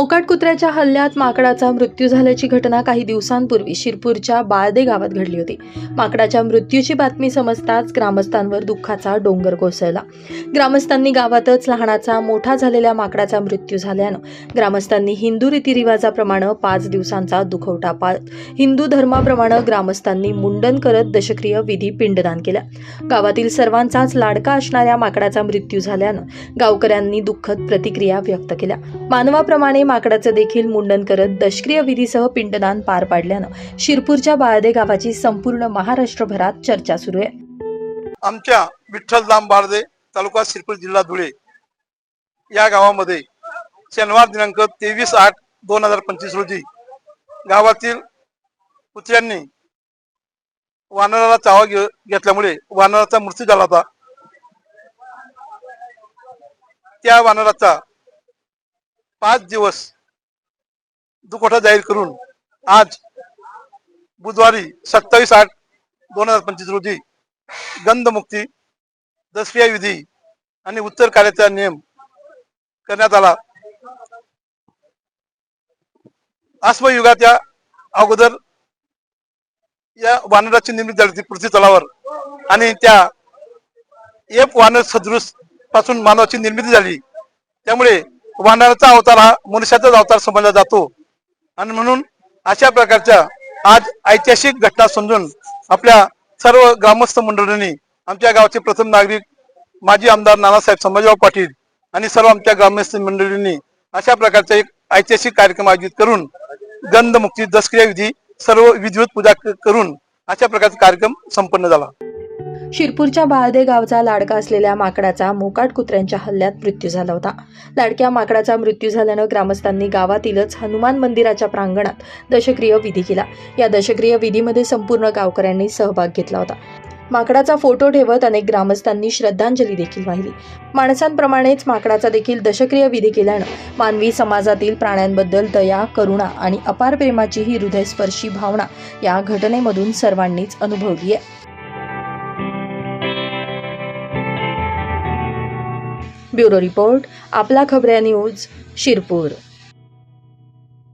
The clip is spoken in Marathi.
मोकाट कुत्र्याच्या हल्ल्यात माकडाचा मृत्यू झाल्याची घटना काही दिवसांपूर्वी शिरपूरच्या बाळदे गावात घडली होती. माकडाच्या मृत्यूची बातमी समजताच ग्रामस्थांवर दुःखाचा डोंगर कोसळला. ग्रामस्थांनी गावातच लहानाचा मोठा झालेल्या माकडाचा मृत्यू झाल्यानं ग्रामस्थांनी हिंदू रीतिरिवाजाप्रमाणे पाच दिवसांचा दुखवटा पाळत हिंदू धर्माप्रमाणे ग्रामस्थांनी मुंडन करत दशक्रिय विधी पिंडदान केल्या गावातील सर्वांचाच लाडका असणाऱ्या माकडाचा मृत्यू झाल्यानं गावकऱ्यांनी दुःखद प्रतिक्रिया व्यक्त केल्या. मानवाप्रमाणे माकडाचं देखील मुंडन करत दष्क्रिय विधीसह पिंडदान पार पाडल्यानं शिरपूरच्या बाळदे गावाची संपूर्ण महाराष्ट्रभरात चर्चा सुरू आहे. आमच्या विठ्ठलधाम बाळदे तालुका शिरपूर जिल्हा धुळे या गावामध्ये शनिवार दिनांक तेवीस आठ दोन हजार पंचवीस रोजी गावातील कुत्र्यांनी वानराला चावा घेतल्यामुळे वानराचा मृत्यू झाला होता. त्या वानराचा पाच दिवस दुखवटा जाहीर करून आज बुधवारी सत्तावीस आठ दोन हजार पंचवीस रोजी गंधमुक्ती दसव्या विधी आणि उत्तर कार्याचा नियम करण्यात आला. युगाच्या अगोदर या वानराची निर्मिती झाली होती पृथ्वी तलावर आणि त्या एक वानर सदृशपासून मानवाची निर्मिती झाली. त्यामुळे वानराचा अवतार हा मनुष्याचाच अवतार समजला जातो. आणि म्हणून अशा प्रकारच्या आज ऐतिहासिक घटना समजून आपल्या सर्व ग्रामस्थ मंडळींनी आमच्या गावचे प्रथम नागरिक माजी आमदार नानासाहेब संभाजीराव पाटील आणि सर्व आमच्या ग्रामस्थ मंडळींनी अशा प्रकारचा एक ऐतिहासिक कार्यक्रम आयोजित करून गंधमुक्ती दसक्रिया विधी सर्व विधिवत पूजा करून अशा प्रकारचा कार्यक्रम संपन्न झाला. शिरपूरच्या बाळदे गावचा लाडका असलेल्या माकडाचा मोकाट कुत्र्यांच्या हल्ल्यात मृत्यू झाला होता. लाडक्या माकडाचा मृत्यू झाल्यानं ग्रामस्थांनी गावातीलच हनुमान मंदिराच्या प्रांगणात दशक्रिय विधी केला. या दशक्रिय विधीमध्ये संपूर्ण गावकऱ्यांनी सहभाग घेतला होता. माकडाचा फोटो ठेवत अनेक ग्रामस्थांनी श्रद्धांजली देखील वाहिली. माणसांप्रमाणेच माकडाचा देखील दशक्रिय विधी केल्यानं मानवी समाजातील प्राण्यांबद्दल दया करुणा आणि अपार प्रेमाची ही हृदयस्पर्शी भावना या घटनेमधून सर्वांनीच अनुभवली आहे. ब्युरो रिपोर्ट आपला खबऱ्या न्यूज शिरपूर.